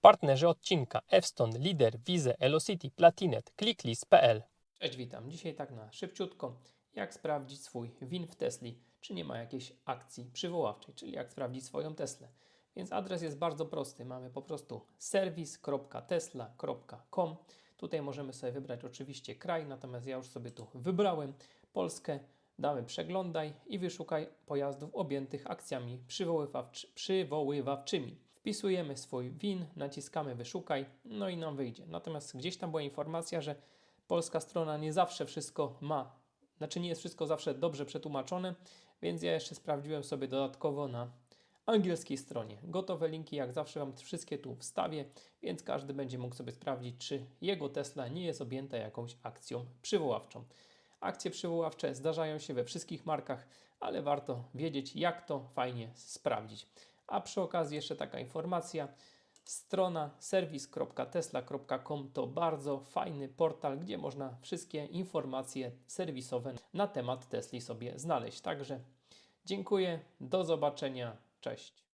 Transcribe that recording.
Partnerzy odcinka Evston, Lider, Wize, Elocity, Platinet, Clicklist.pl Cześć, witam. Dzisiaj tak na szybciutko, jak sprawdzić swój win w Tesli, czy nie ma jakiejś akcji przywoławczej, czyli jak sprawdzić swoją Teslę. Więc adres jest bardzo prosty. Mamy po prostu serwis.tesla.com. Tutaj możemy sobie wybrać oczywiście kraj, natomiast ja już sobie tu wybrałem Polskę. Damy przeglądaj i wyszukaj pojazdów objętych akcjami przywoływawczy, przywoływawczymi. Wpisujemy swój WIN, naciskamy wyszukaj, no i nam wyjdzie. Natomiast gdzieś tam była informacja, że polska strona nie zawsze wszystko ma, znaczy nie jest wszystko zawsze dobrze przetłumaczone, więc ja jeszcze sprawdziłem sobie dodatkowo na angielskiej stronie. Gotowe linki, jak zawsze Wam wszystkie tu wstawię, więc każdy będzie mógł sobie sprawdzić, czy jego Tesla nie jest objęta jakąś akcją przywoławczą. Akcje przywoławcze zdarzają się we wszystkich markach, ale warto wiedzieć, jak to fajnie sprawdzić. A przy okazji jeszcze taka informacja. Strona serwis.tesla.com to bardzo fajny portal, gdzie można wszystkie informacje serwisowe na temat Tesli sobie znaleźć. Także dziękuję, do zobaczenia, cześć.